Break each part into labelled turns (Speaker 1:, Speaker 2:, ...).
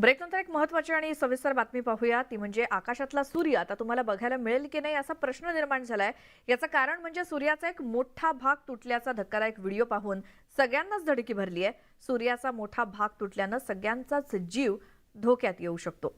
Speaker 1: ब्रेकनंतर एक महत्वाची आणि सविस्तर बातमी पाहूया. ती म्हणजे आकाशातला सूर्य. आता तुम्हाला बघायला मिळेल की नाही असा प्रश्न निर्माण झालाय. याचं कारण म्हणजे सूर्याचा एक मोठा भाग तुटल्याचा धक्कादायक व्हिडिओ पाहून सगळ्यांनाच धडकी भरली आहे सूर्याचा मोठा भाग तुटल्यानं सगळ्यांचाच जीव धोक्यात येऊ शकतो.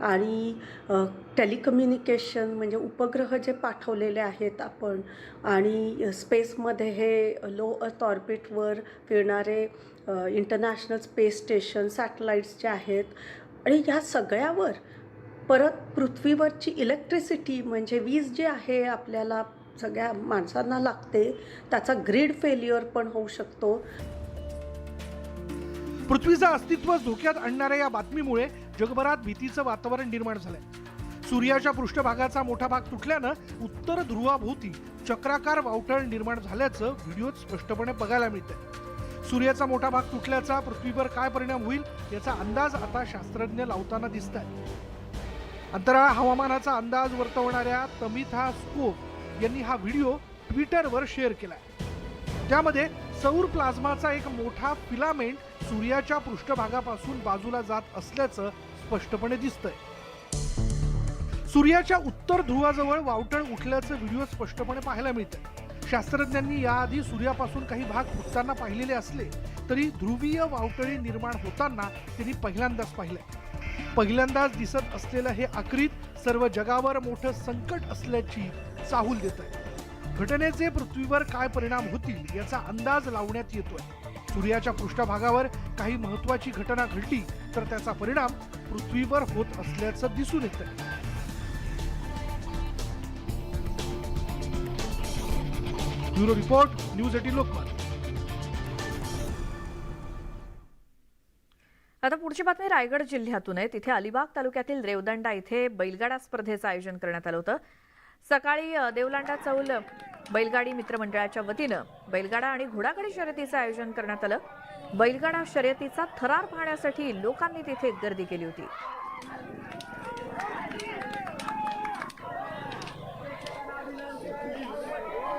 Speaker 2: आणि टेलिकम्युनिकेशन म्हणजे उपग्रह जे पाठवलेले आहेत आपण आणि स्पेसमध्ये हे लो अर्थ ऑर्बिटवर फिरणारे इंटरनॅशनल स्पेस स्टेशन सॅटेलाईट्स जे आहेत आणि ह्या सगळ्यावर परत पृथ्वीवरची इलेक्ट्रिसिटी म्हणजे वीज जी आहे आपल्याला सगळ्या माणसांना लागते त्याचा ग्रीड फेल्युअर पण होऊ शकतो.
Speaker 3: पृथ्वीचं अस्तित्व धोक्यात आणणाऱ्या या बातमीमुळे जगभरात भीतीचं वातावरण निर्माण झालंय. सूर्याच्या पृष्ठभागाचा मोठा भाग तुटल्यानं उत्तर ध्रुवाभोवती चक्राकार वावटळ निर्माण झाल्याचं व्हिडिओत स्पष्टपणे बघायला मिळतंय. सूर्याचा मोठा भाग तुटल्याचा पृथ्वीवर काय परिणाम होईल याचा अंदाज आता शास्त्रज्ञ लावताना दिसत आहे अंतराळ हवामानाचा अंदाज वर्तवणाऱ्या तमिथा स्कोप यांनी हा व्हिडिओ ट्विटरवर शेअर केला आहे त्यामध्ये सौर प्लाझ्माचा एक मोठा फिलामेंट सूर्याच्या पृष्ठभागापासून बाजूला जात असल्याचं स्पष्टपणे दिसतंय. सूर्याच्या उत्तर ध्रुवाजवळ वावटळ उठल्याचं व्हिडिओ स्पष्टपणे पाहायला मिळतंय. शास्त्रज्ञांनी याआधी सूर्यापासून काही भाग फुटताना पाहिलेले असले तरी ध्रुवीय वावटळी निर्माण होताना त्यांनी पहिल्यांदाच पाहिलंय. पहिल्यांदाच दिसत असलेलं हे आकृत सर्व जगावर मोठं संकट असल्याची चाहूल देत आहे घटनेचे पृथ्वीवर काय परिणाम होतील याचा अंदाज लावण्यात येतोय. सूर्याच्या पृष्ठभागावर काही महत्वाची घटना घडली तर त्याचा परिणाम पृथ्वीवर होत असल्याचं दिसून येत bureau report news eighteen Lokmat.
Speaker 1: आता पुढची बातमी रायगड जिल्ह्यातून आहे. तिथे अलिबाग तालुक्यातील रेवदंडा इथे बैलगाडा स्पर्धेचं आयोजन करण्यात आलं होतं. सकाळी देवलांडा चौल बैलगाडी मित्रमंडळाच्या वतीनं बैलगाडा आणि घोडागाडी शर्यतीचं आयोजन करण्यात आलं. बैलगाडा शर्यतीचा थरार पाहण्यासाठी लोकांनी तिथे गर्दी केली होती.